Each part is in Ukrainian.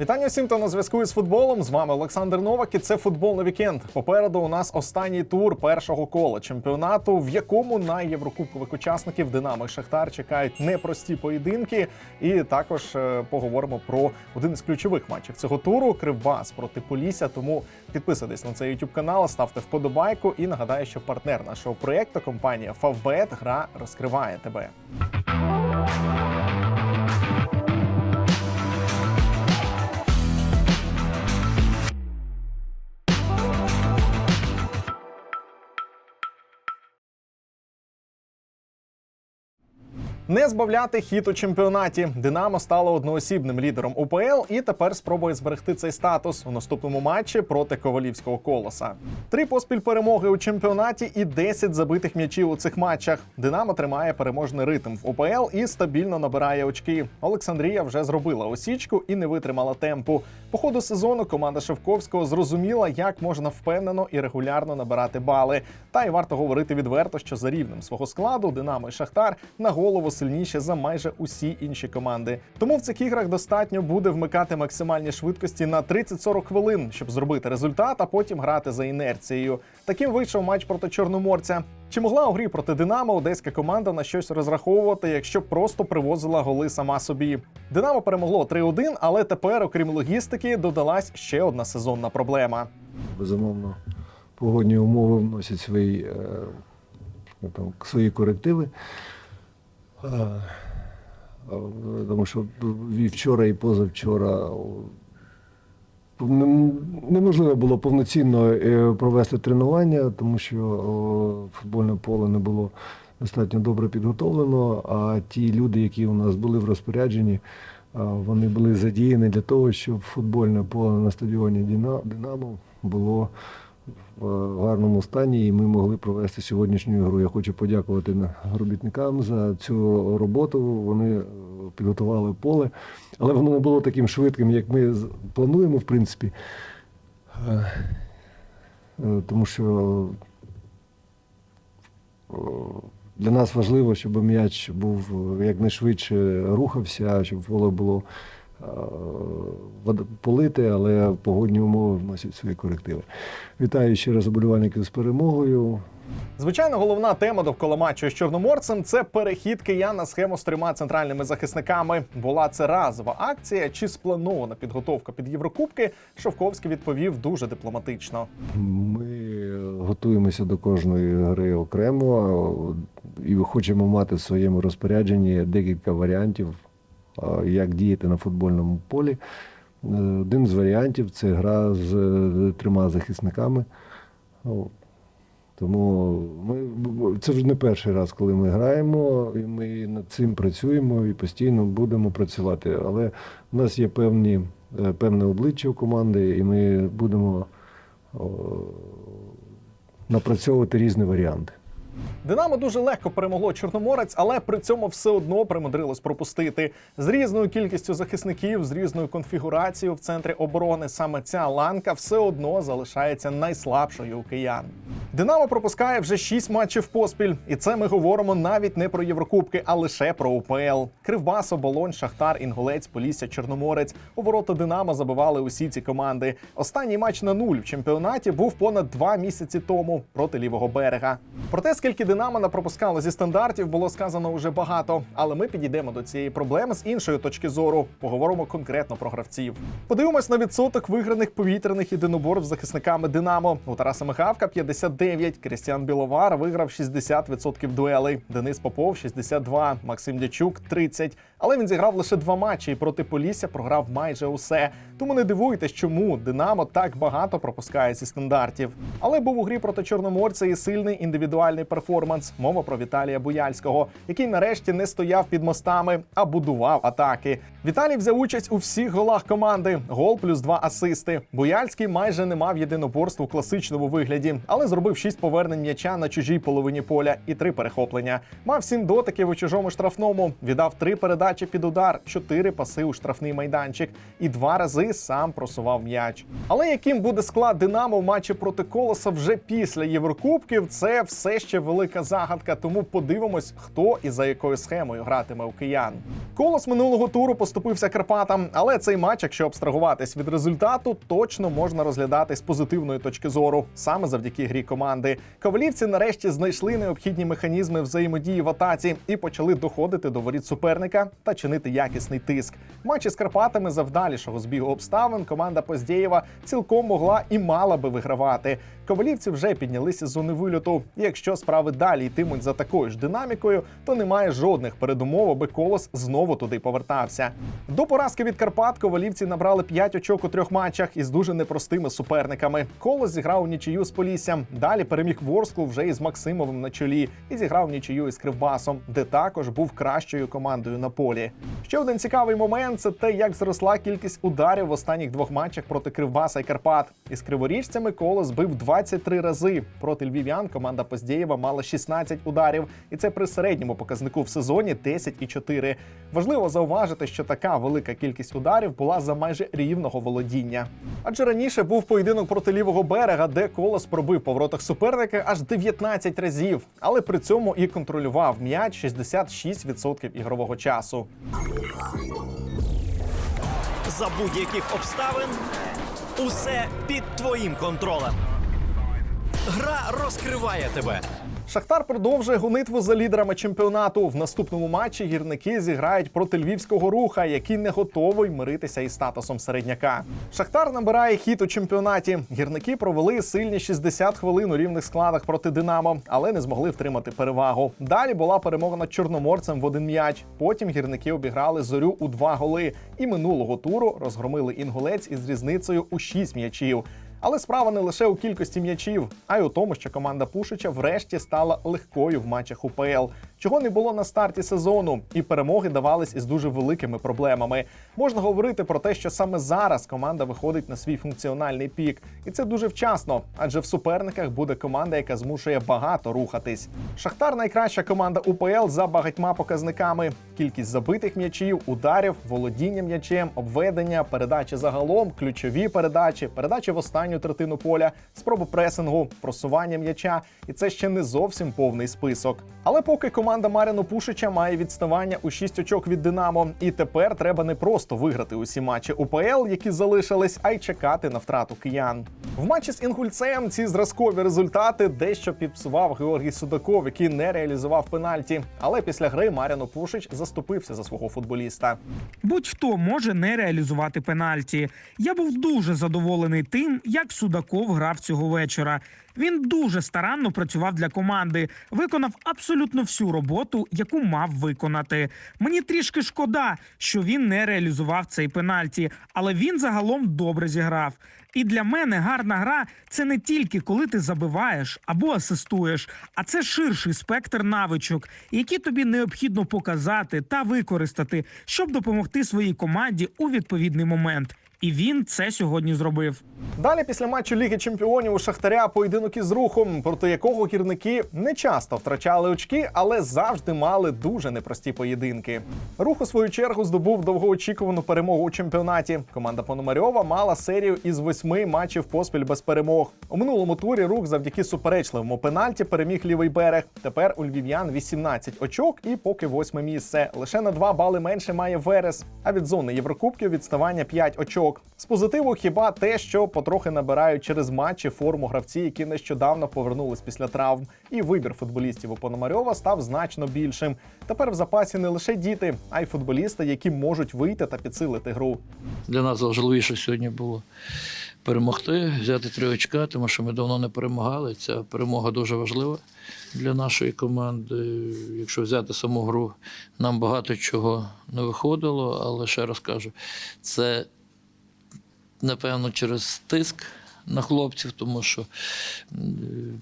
Вітання всім, хто на зв'язку із футболом. З вами Олександр Новак і це футбольний вікенд. Попереду у нас останній тур першого кола чемпіонату, в якому на єврокубкових учасників Динамо і Шахтар чекають непрості поєдинки. І також е, поговоримо про один із ключових матчів цього туру Кривбас проти Полісся. Тому підписуйтесь на цей YouTube канал, ставте вподобайку і нагадаю, що партнер нашого проєкту компанія Favbet гра розкриває тебе. Не збавляти хід у чемпіонаті. Динамо стало одноосібним лідером УПЛ і тепер спробує зберегти цей статус у наступному матчі проти ковалівського колоса. Три поспіль перемоги у чемпіонаті і 10 забитих м'ячів у цих матчах. Динамо тримає переможний ритм в УПЛ і стабільно набирає очки. Олександрія вже зробила осічку і не витримала темпу. По ходу сезону команда Шевковського зрозуміла, як можна впевнено і регулярно набирати бали. Та й варто говорити відверто, що за рівнем свого складу Динамо і Шахтар на голову сильніше за майже усі інші команди. Тому в цих іграх достатньо буде вмикати максимальні швидкості на 30-40 хвилин, щоб зробити результат, а потім грати за інерцією. Таким вийшов матч проти Чорноморця. Чи могла у грі проти Динамо одеська команда на щось розраховувати, якщо просто привозила голи сама собі? Динамо перемогло 3-1, але тепер, окрім логістики, додалась ще одна сезонна проблема. Безумовно, погодні умови вносять свої, е, ну, там, свої корективи. Тому що і вчора, і позавчора неможливо було повноцінно е, провести тренування, тому що футбольне поле не було достатньо добре підготовлено, а ті люди, які у нас були в розпорядженні, вони були задіяні для того, щоб футбольне поле на стадіоні «Дина- Динамо було в е, гарному стані, і ми могли провести сьогоднішню гру. Я хочу подякувати робітникам за цю роботу. Вони е, підготували поле, але воно не було таким швидким, як ми плануємо, в принципі. Е, Тому що для нас важливо, щоб м'яч був якнайшвидше рухався, щоб поле було е, полите, але погодні умови вносять свої корективи. Вітаю ще раз оболівальників з перемогою. Звичайно, головна тема довкола матчу з чорноморцем це перехід киян на схему з трьома центральними захисниками. Була це разова акція чи спланована підготовка під Єврокубки. Шовковський відповів дуже дипломатично. Ми готуємося до кожної гри окремо і хочемо мати в своєму розпорядженні декілька варіантів, як діяти на футбольному полі. Е, Один з варіантів це гра з е, трьома захисниками. Тому ми, це вже не перший раз, коли ми граємо, і ми над цим працюємо і постійно будемо працювати. Але в нас є певні, е, певне обличчя у команди, і ми будемо о, напрацьовувати різні варіанти. Динамо дуже легко перемогло Чорноморець, але при цьому все одно примудрилось пропустити з різною кількістю захисників, з різною конфігурацією в центрі оборони. Саме ця ланка все одно залишається найслабшою у киян. Динамо пропускає вже 6 матчів поспіль, і це ми говоримо навіть не про Єврокубки, а лише про УПЛ. Кривбас, Оболонь, Шахтар, Інгулець, Полісся, Чорноморець. У ворота Динамо забивали усі ці команди. Останній матч на нуль в чемпіонаті був понад два місяці тому проти лівого берега. Про те, скільки Динамо напропускало зі стандартів, було сказано вже багато. Але ми підійдемо до цієї проблеми з іншої точки зору. Поговоримо конкретно про гравців. Подивимось на відсоток виграних повітряних єдиноборств з захисниками Динамо. У Тараса Михавка 59, Крістіан Біловар виграв 60% дуелей. Денис Попов 62, Максим Дячук 30. Але він зіграв лише два матчі і проти Полісся програв майже усе. Тому не дивуйтесь, чому Динамо так багато пропускає зі стандартів. Але був у грі проти Чорноморця і сильний індивідуальний перформанс. Мова про Віталія Буяльського, який нарешті не стояв під мостами, а будував атаки. Віталій взяв участь у всіх голах команди. Гол плюс два асисти. Буяльський майже не мав єдиноборств у класичному вигляді, але зробив 6 повернень м'яча на чужій половині поля і 3 перехоплення. Мав 7 дотиків у чужому штрафному, віддав 3 передачі під удар, 4 паси у штрафний майданчик і два рази сам просував м'яч. Але яким буде склад Динамо в матчі проти Колоса вже після Єврокубків, це все ще велика загадка. Тому подивимось, хто і за якою схемою гратиме у киян. Колос минулого туру поступився Карпатам, але цей матч, якщо абстрагуватись від результату, точно можна розглядати з позитивної точки зору, саме завдяки грі команди. Ковалівці нарешті знайшли необхідні механізми взаємодії в атаці і почали доходити до воріт суперника та чинити якісний тиск. Матчі з Карпатами за вдалішого збігу обставин команда Поздєєва цілком могла і мала би вигравати. Ковалівці вже піднялися з зони вильоту. Якщо справи далі йтимуть за такою ж динамікою, то немає жодних передумов, аби колос знову туди повертався. До поразки від Карпат ковалівці набрали 5 очок у трьох матчах із дуже непростими суперниками. Колос зіграв нічию з Поліссям. Далі переміг Ворскл вже із Максимовим на чолі і зіграв нічию із Кривбасом, де також був кращою командою на полі. Ще один цікавий момент це те, як зросла кількість ударів в останніх двох матчах проти Кривбаса і Карпат. Із криворіжцями колос бив 23 рази. Проти львів'ян команда Поздєєва мала 16 ударів, і це при середньому показнику в сезоні 10,4. Важливо зауважити, що така велика кількість ударів була за майже рівного володіння. Адже раніше був поєдинок проти лівого берега, де колос пробив по воротах суперника аж 19 разів, але при цьому і контролював м'яч 66% ігрового часу. За будь-яких обставин усе під твоїм контролем. Гра розкриває тебе. Шахтар продовжує гонитву за лідерами чемпіонату. В наступному матчі гірники зіграють проти львівського руха, який не готовий миритися із статусом середняка. Шахтар набирає хід у чемпіонаті. Гірники провели сильні 60 хвилин у рівних складах проти Динамо, але не змогли втримати перевагу. Далі була перемога над чорноморцем в один м'яч. Потім гірники обіграли зорю у два голи. І минулого туру розгромили інгулець із різницею у 6 м'ячів. Але справа не лише у кількості м'ячів, а й у тому, що команда Пушича врешті стала легкою в матчах УПЛ, чого не було на старті сезону, і перемоги давались із дуже великими проблемами. Можна говорити про те, що саме зараз команда виходить на свій функціональний пік, і це дуже вчасно, адже в суперниках буде команда, яка змушує багато рухатись. Шахтар найкраща команда УПЛ за багатьма показниками: кількість забитих м'ячів, ударів, володіння м'ячем, обведення, передачі загалом, ключові передачі, передачі в останню третину поля, спроби пресингу, просування м'яча. І це ще не зовсім повний список. Але поки команда Маріну Пушича має відставання у 6 очок від Динамо, і тепер треба не просто виграти усі матчі УПЛ, які залишились, а й чекати на втрату киян. В матчі з Інгульцем ці зразкові результати дещо підпсував Георгій Судаков, який не реалізував пенальті. Але після гри Маріно Пушич заступився за свого футболіста. Будь-хто може не реалізувати пенальті. Я був дуже задоволений тим, як Судаков грав цього вечора. Він дуже старанно працював для команди, виконав абсолютно всю роботу, яку мав виконати. Мені трішки шкода, що він не реалізував цей пенальті, але він загалом добре зіграв. І для мене гарна гра це не тільки коли ти забиваєш або асистуєш, а це ширший спектр навичок, які тобі необхідно показати та використати, щоб допомогти своїй команді у відповідний момент. І він це сьогодні зробив. Далі, після матчу Ліги Чемпіонів у Шахтаря поєдинок із рухом, проти якого гірники не часто втрачали очки, але завжди мали дуже непрості поєдинки. Рух у свою чергу здобув довгоочікувану перемогу у чемпіонаті. Команда Пономарьова мала серію із восьми матчів поспіль без перемог. У минулому турі рух завдяки суперечливому пенальті переміг лівий берег. Тепер у львів'ян 18 очок і поки восьме місце. Лише на 2 бали менше має Верес. А від зони Єврокубків відставання 5 очок. З позитиву хіба те, що потрохи набирають через матчі форму гравці, які нещодавно повернулись після травм. І вибір футболістів у Пономарьова став значно більшим. Тепер в запасі не лише діти, а й футболісти, які можуть вийти та підсилити гру. Для нас важливіше сьогодні було перемогти, взяти три очка, тому що ми давно не перемагали. Ця перемога дуже важлива для нашої команди. Якщо взяти саму гру, нам багато чого не виходило, але ще раз кажу, це напевно через тиск. На хлопців, тому що м,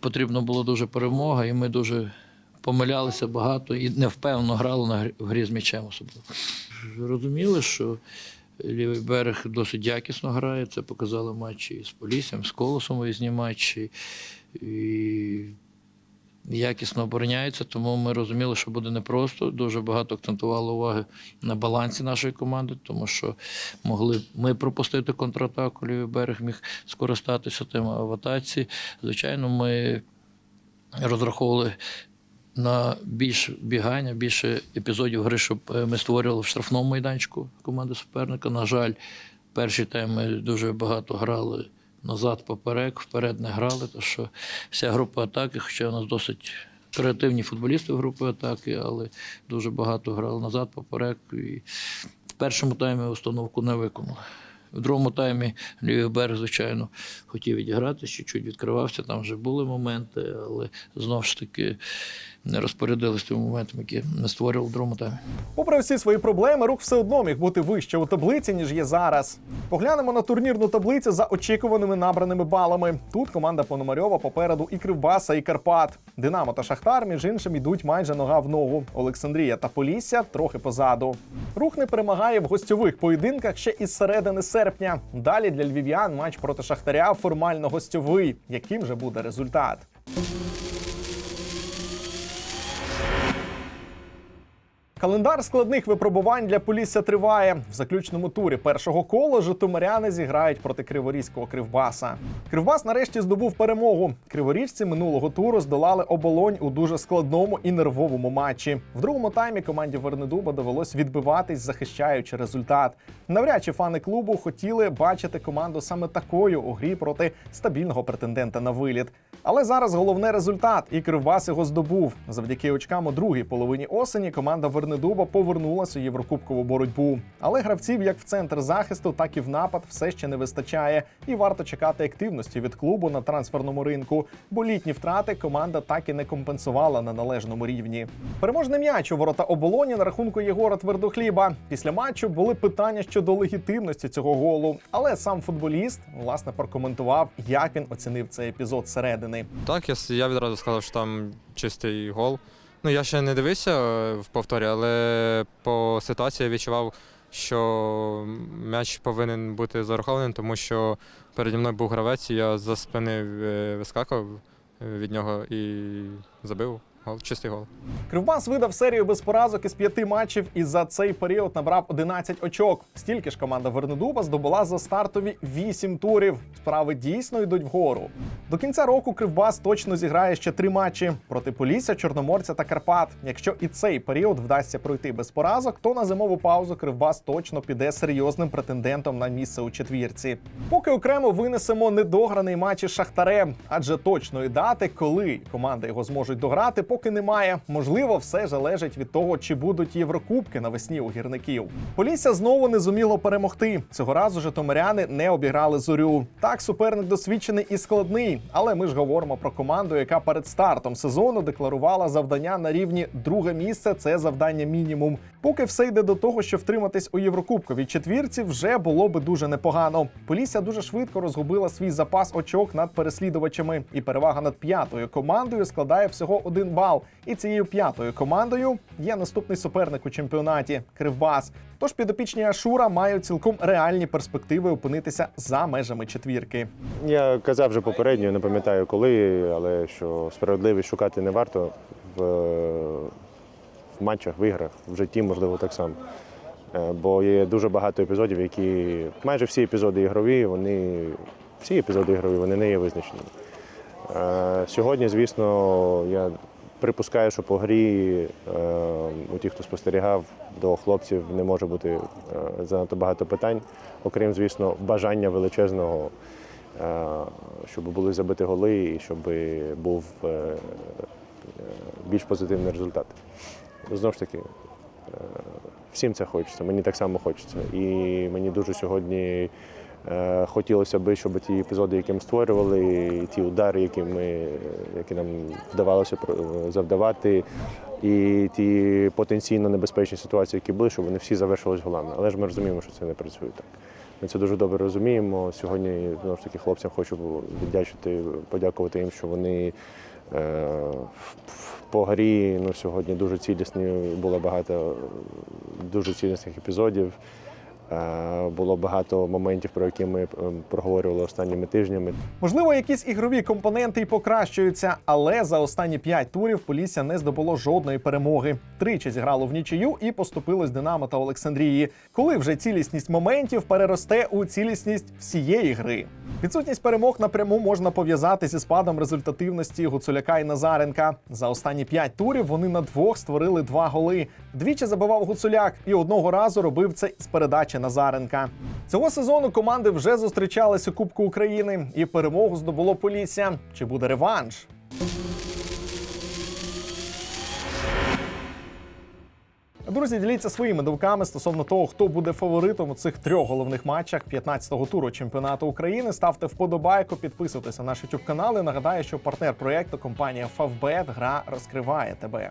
потрібно було дуже перемога, і ми дуже помилялися багато і невпевнено грали на грі- в грі з м'ячем особливо. Розуміли, що лівий берег досить якісно грає. Це показали матчі з Поліссям, з Колосом виїзні матчі. і якісно обороняються, тому ми розуміли, що буде непросто. Дуже багато акцентували уваги на балансі нашої команди, тому що могли ми пропустити контратаку, лівий берег міг скористатися тим а в атаці. Звичайно, ми розраховували на більш бігання, більше епізодів гри, щоб е, ми створювали в штрафному майданчику команди суперника. На жаль, перший тайм дуже багато грали назад поперек, вперед не грали, тому що вся група атаки, хоча у нас досить креативні футболісти в групі атаки, але дуже багато грали назад, поперек. І в першому таймі установку не виконали. В другому таймі лівий звичайно, хотів відіграти, чуть-чуть відкривався, там вже були моменти, але знову ж таки не розпорядилися тими моментами, які не створювали в другому таймі. Попри всі свої проблеми, рух все одно міг бути вище у таблиці, ніж є зараз. Поглянемо на турнірну таблицю за очікуваними набраними балами. Тут команда Пономарьова попереду і Кривбаса, і Карпат. Динамо та Шахтар, між іншим, йдуть майже нога в ногу. Олександрія та Полісся трохи позаду. Рух не перемагає в гостьових поєдинках ще із середини серпня. Далі для львів'ян матч проти Шахтаря формально гостьовий. Яким же буде результат? Календар складних випробувань для Полісся триває. В заключному турі першого кола житомиряни зіграють проти криворізького кривбаса. Кривбас нарешті здобув перемогу. Криворіжці минулого туру здолали оболонь у дуже складному і нервовому матчі. В другому таймі команді Вернедуба довелось відбиватись, захищаючи результат. Навряд чи фани клубу хотіли бачити команду саме такою у грі проти стабільного претендента на виліт. Але зараз головне результат, і Кривбас його здобув. Завдяки очкам у другій половині осені команда Вернедуба повернулася у єврокубкову боротьбу. Але гравців як в центр захисту, так і в напад все ще не вистачає, і варто чекати активності від клубу на трансферному ринку, бо літні втрати команда так і не компенсувала на належному рівні. Переможний м'яч у ворота оболоні на рахунку Єгора Твердохліба. Після матчу були питання щодо легітимності цього голу, але сам футболіст власне прокоментував, як він оцінив цей епізод зсередини. Так, я, я відразу сказав, що там чистий гол. Ну, я ще не дивився е, в повторі, але по ситуації я відчував, що м'яч повинен бути зарахованим, тому що переді мною був гравець, і я за спини вискакував вискакав е, від нього і забив гол, чистий гол. Кривбас видав серію без поразок із п'яти матчів і за цей період набрав 11 очок. Стільки ж команда Вернедуба здобула за стартові 8 турів. Справи дійсно йдуть вгору. До кінця року Кривбас точно зіграє ще три матчі проти Полісся, Чорноморця та Карпат. Якщо і цей період вдасться пройти без поразок, то на зимову паузу Кривбас точно піде серйозним претендентом на місце у четвірці. Поки окремо винесемо недограний матч із Шахтарем, адже точної дати, коли команди його зможуть дограти, поки немає. Можливо, все залежить від того, чи будуть єврокубки навесні у гірників. Полісся знову не зуміло перемогти. Цього разу житомиряни не обіграли зорю. Так, суперник досвідчений і складний, але ми ж говоримо про команду, яка перед стартом сезону декларувала завдання на рівні друге місце. Це завдання мінімум. Поки все йде до того, що втриматись у Єврокубковій четвірці вже було би дуже непогано. Полісся дуже швидко розгубила свій запас очок над переслідувачами, і перевага над п'ятою командою складає всього один бал. І цією п'ятою командою є наступний суперник у чемпіонаті Кривбас. Тож підопічні Ашура мають цілком реальні перспективи опинитися за межами четвірки. Я казав вже попередньо, не пам'ятаю коли, але що справедливість шукати не варто в, в матчах, в іграх, в житті, можливо, так само. Е, Бо є дуже багато епізодів, які майже всі епізоди ігрові, вони всі епізоди ігрові, вони не є визначеними. Е, Сьогодні, звісно, я припускаю, що по грі е, у тих, хто спостерігав, до хлопців не може бути е, занадто багато питань, окрім, звісно, бажання величезного, е, щоб були забиті голи і щоб був більш позитивний результат. Знову ж таки, всім це хочеться, мені так само хочеться. І мені дуже сьогодні хотілося б, щоб ті епізоди, які ми створювали, ті удари, які, ми, які нам вдавалося про- завдавати, і ті потенційно небезпечні ситуації, які були, щоб вони всі завершились голами. Але ж ми розуміємо, що це не працює так. Ми це дуже добре розуміємо. Сьогодні знову ж таки хлопцям хочу віддячити, подякувати їм, що вони е, по грі ну, сьогодні дуже цілісні, було багато дуже цілісних епізодів. Е, Було багато моментів, про які ми е, проговорювали останніми тижнями. Можливо, якісь ігрові компоненти і покращуються, але за останні п'ять турів Полісся не здобуло жодної перемоги. Тричі зіграло в нічию і поступилось Динамо та Олександрії. Коли вже цілісність моментів переросте у цілісність всієї гри. Відсутність перемог напряму можна пов'язати зі спадом результативності Гуцуляка і Назаренка. За останні п'ять турів вони на двох створили два голи. Двічі забивав Гуцуляк і одного разу робив це з передачі Назаренка. Цього сезону команди вже зустрічались у Кубку України, і перемогу здобуло Полісся. Чи буде реванш? Друзі, діліться своїми думками стосовно того, хто буде фаворитом у цих трьох головних матчах 15-го туру чемпіонату України. Ставте вподобайку, підписуйтесь на наш YouTube канал. І нагадаю, що партнер проєкту компанія Favbet гра розкриває тебе.